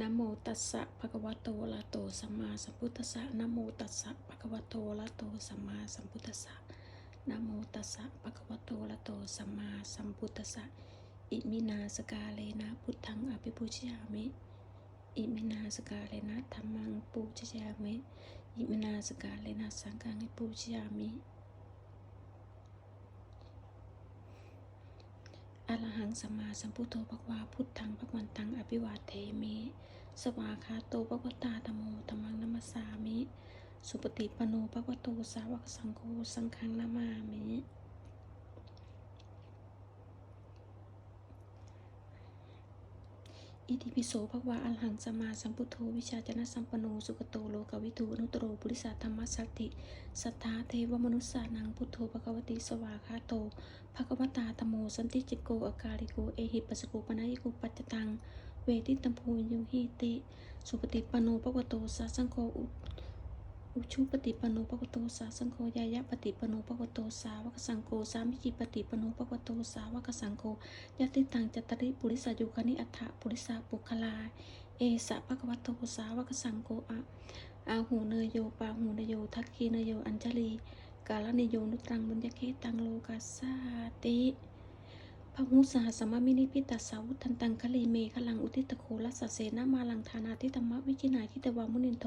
นะโมตัสสะภะคะวะโตอะระโตสัมมาสัมพุทธัสสะนะโมตัสสะภะคะวะโตอะระโตสัมมาสัมพุทธัสสะนะโมตัสสะภะคะวะโตอะระโตสัมมาสัมพุทธัสสะอิมินาสกาเลนะพุทธังอภิปูชยามิอิมินาสกาเลนะธัมมังปูชยามิอิมินาสกาเลนะสังฆังปูชยามิ อรหังสัมมาสัมพุทโธภควาพุทธังภควันตังอภิวาเทมิสวาคาโตภควตาธรรมโมธรรมังนัมสามิ สุปฏิปโนภควโตสาวกสังโฆสังฆังนามามิ อิติปิโสภควาอรหังสมาสัมพุทโธวิชาจนะสัมปนโนสุกโตโลกวิทูอนุตโรปุริสาธรรมสัตติสัทธาเทวมนุสสานังพุทโธภควติสวาคาโตภควตาธโมสันติจิโกอากาลิโกเอหิปัสโกปนะยโกปัจจตัง เวทิตัมภูยุหิติ สุปฏิปันโนภควโตสาสังโฆอุ อุชุปฏิปันโนภควโตสาสังโฆยายะปฏิปันโนภควโตสาวกสังโฆสามิจิปฏิปันโนภควโตสาวกสังโฆยติตังจตริปุริสายุคณิอัฏฐปุริสาปุคลา เอสะภควโตสาวกสังโฆอะอาหูเนยโยปาหูเนยโยทักคีเนยโยอัญจลีกาลนิโยนุตรังบุญญเคตังโลกัสาติพหุสหสมมินิพิตัสสาวุทันตังคะลีเมฆลังอุทิตโคลัสสเสนามาลังธานาทิธรรมวิจินายทิตวามุนินโท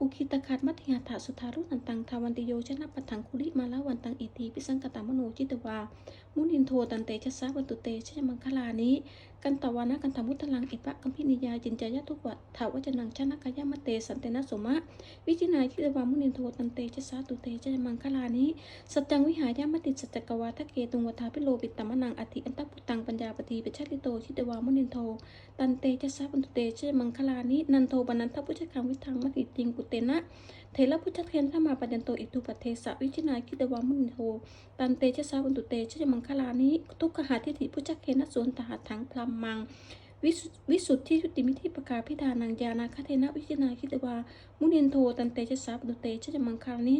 อุคิตคัดมัติหาถาสุธารุนันตังทาวันติโยชนะปัทังคุลิมาลาวันตังอิติปิสังกตามโนจิตวา มุนินโทตันเตชะสาวันตุเตชะมังคลานิกันตวานะกันธมุตลังอิปะกัมพินิยาจินจายะทุกวัตถาวจนังชนะกายมเตสันเตนะสมะวิจินายคิตวามุนินโทตันเตชะสาตุเตชะมังคลานิสัจจังวิหายามติสัจจกวาทะเกตุงวทาพิโลปิตตมนังอธิอันตพุตังปัญญาปฏิปชาติโตชิตวามุนินโทตันเตชะสาปันตุเตชะมังคลานินันโทปนันทพุชคังวิทังมติติงกุเตนะเทระพุชเทนธมาปัญญโตอิทุปเทสะวิจินาคิตวามุนโทตันเตชะสาวันตุเตชะมังคลานิทุกขหาทิฏฐิพุชเทนะสวนตหาทังพลัมมัง วิสุวิสุทธิชุติมิธิปกาพิธานังยานาคเทนะวิจินาคิตวา มุนินโทตันเตชะสาปตุเตชะมังคานิ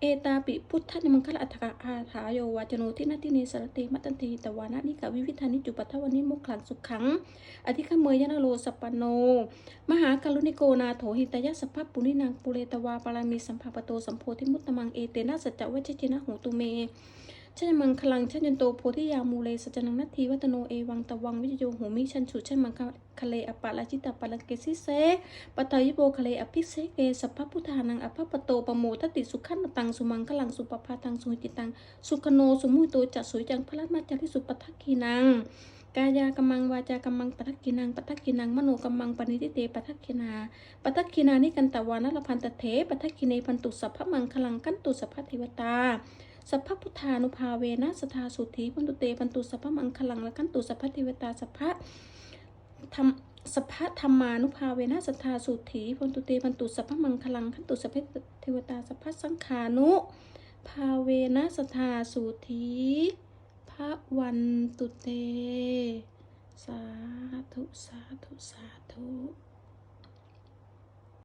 เอตาปิพุทธนิมังคละอัฏฐกะอาถาโยวาจโนทินาทิเนสรเตมัตตันติตวานะนิกาวิวิธานิจุปัทวานิมุขขังสุขัง อธิคเมยยนะโลสปปโน มหากรุณิโกนาโถหิตยะสภพปุณินางปุเรตวาปารามีสัมภาปโตสัมโพธิมุตตมังเอเตนะสัจจวัชจินะโหตุเม ชันมังคลังชันยันโตโพธิยามูเลสจนังนัตถีวัตโนเอวังตะวังวิจโยโหมิชันฉุชันมังคะเลอปะลาจิตตปะลังเกสิเสปะตายิโบคะเลอภิเสเกสัพพพุทธานังอภปโตปโมทติสุขันตังสุมังคลังสุปภาตังสุหิติตังสุขโนสุมุตโตจัสุจังพระมาจาริสุปทักขีนังกายากำมังวาจากำมังปทักกินังปทักกินังมโนกำมังปณิติเตปทักกินาปทักกินานิกันตวานลพันตเถปทักกิเนพันตุสัพพมังคลังกันตุสัพพเทวตา สัพพพุทธานุภาเวนะสทาสุธีพันตุเตพันตุสัพพมังคลังและกันตุสัพพเทวตาสัพพะธรรมสัพพะธรรมานุภาเวนะสทาสุธีพันตุเตพันตุสัพพมังคลังขันตุสัพพเทวตาสัพพะสังขานุภาเวนะสทาสุธีพระวันตุเต สาธุ สาธุ สาธุ